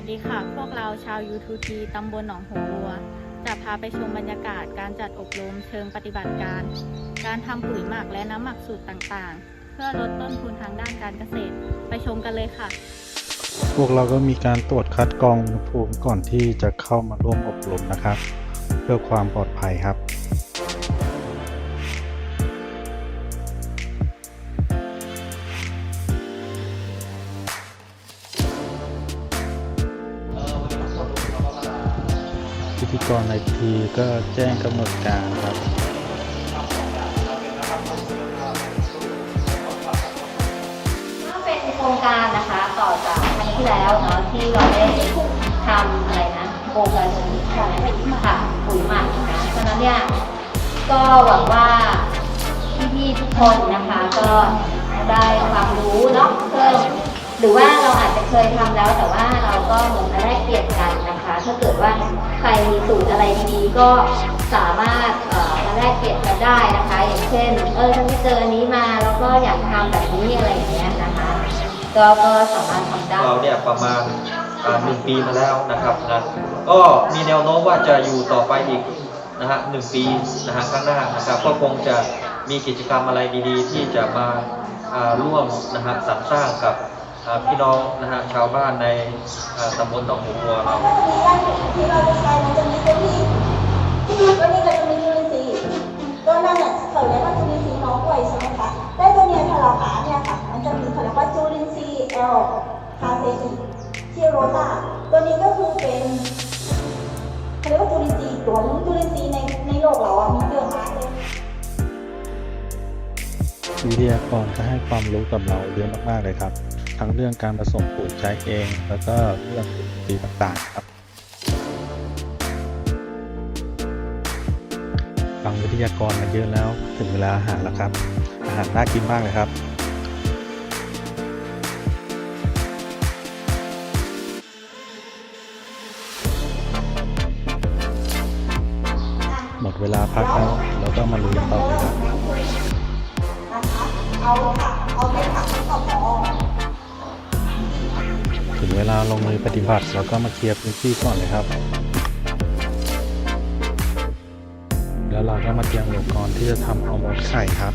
วัสดีค่ะ พวกเราชาว U2T ตำบลหนองหัวบัว จะพาไปชมบรรยากาศการจัดอบรมเชิงปฏิบัติการ การทำปุ๋ยหมักและน้ำหมักสูตรต่างๆ เพื่อลดต้นทุนทางด้านการเกษตร ไปชมกันเลยค่ะ พวกเราก็มีการตรวจคัดกรองอุณหภูมิก่อนที่จะเข้ามาร่วมอบรมนะครับ เพื่อความปลอดภัยครับ กรในพิธีก็แจ้งกำหนดการครับ ก็เป็นโครงการนะคะต่อจากครั้งที่แล้วเนาะที่เราได้ทำอะไรนะโครงการชนิดค่ะค่ะปุ๋ยหมักนะฉะนั้นเนี่ยก็หวังว่าพี่ๆทุกคนนะคะก็ได้ความรู้เนาะเพิ่มหรือว่าเราอาจจะเคยทำแล้วแต่ว่า สูตรอะไรดีๆก็สามารถมาแลกเปลี่ยนกันได้นะคะ อย่างเช่น เออฉันเจออันนี้มาแล้วก็อยากทำแบบนี้อะไรอย่างเงี้ยนะคะ ก็ก็สามารถทำได้ เราเนี่ยประมาณหนึ่งปีมาแล้วนะครับนะก็มีแนวโน้มว่าจะอยู่ต่อไปอีกนะฮะหนึ่งปีนะฮะข้างหน้านะครับก็คงจะมีกิจกรรมอะไรดีๆ ที่จะมาร่วมนะฮะสรรสร้างกับ พี่น้องนะฮะชาวบ้านในอ่าตำบลหนองหัวบัวเราที่เราจะใช้มันจะมีตัวนี้ตัวนี้ก็จะมีจุลินทรีย์ตัวนั้นน่ะเขาเรียกว่าจุลินทรีย์น้องกล้วยใช่ไหมคะได้ตัวเนี้ยถ้าเราหาเนี่ยค่ะมันจะมีเขาเรียกว่าจุลินทรีย์แอลคาเซอีที่โรตาตัวนี้ก็คือเป็นเขาเรียกว่าจุลินทรีย์ตัวหนึงจุลินทรีย์ในในโลกเราอะมีเยอะมากเลยวิทยากรจะให้ความรู้กับเราเยอะมากๆเลยครับ ทั้งเรื่องการผสมปุ๋ยใช้เอง แล้วก็เรื่องปุ๋ยต่างๆครับ ฟังวิทยากรมาเยอะแล้วถึงเวลาอาหารแล้วครับ อาหารน่ากินมากเลยครับหมดเวลาพักแล้วเราก็มาลุยต่อเลยครับนะคะเอาค่ะ เอาเป็นผักที่อบพอ เวลาลงมือปฏิบัติเราก็มาเคลียร์พื้นที่ก่อนเลยครับ แล้วเราก็มาเตรียมอุปกรณ์ที่จะทำเอามดไข่ครับ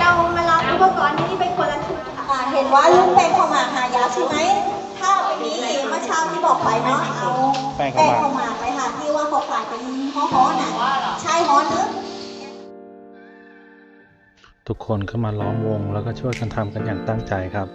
เรามาลองอุปกรณ์ที่เป็นคนละชุดค่ะเห็นว่าลุงแป้งเข้ามาหายาใช่ไหม ถ้าวันนี้เมื่อเช้าที่บอกไปเนาะเอาแป้งเข้ามาเข้ามาไปค่ะที่ว่าเขาขายเป็นฮ้อฮ้อๆน่ะใช่ฮ้อเนอะ ทุกคนก็มาล้อมวงแล้วก็ช่วยกันทำกันอย่างตั้งใจครับ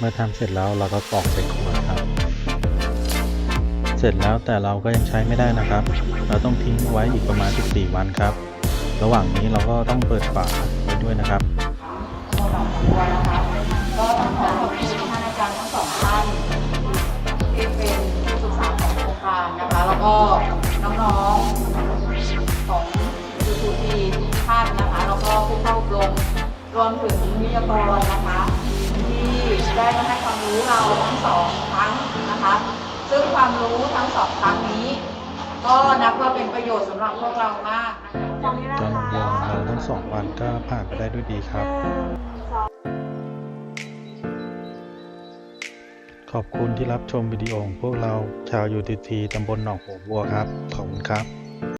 เมื่อทำเสร็จแล้วเราก็กรอกใส่ขวดครับ เสร็จแล้วแต่เราก็ยังใช้ไม่ได้นะครับ เราต้องทิ้งไว้อีกประมาณ 14 วันครับ ระหว่างนี้เราก็ต้องเปิดฝาไว้ด้วยนะครับก็ต้องขอขอบคุณท่านอาจารย์ทั้งสองท่านที่เป็นผู้ศึกษาของโครงการนะคะ แล้วก็น้องๆของยูทูทีทุกท่านนะคะ แล้วก็ผู้เข้าอบรมรวมถึงวิทยากรนะคะ ได้มาให้ความรู้เราทั้งสองครั้งนะคะ ซึ่งความรู้ทั้งสองครั้งนี้ ก็นับว่าเป็นประโยชน์สำหรับพวกเรามากนะคะการอบรมเราทั้งสองวันก็ผ่านไปได้ด้วยดีครับ ขอบคุณที่รับชมวิดีโอของพวกเราชาวยูทีทีตำบลหนองหัวบัวครับ ขอบคุณครับ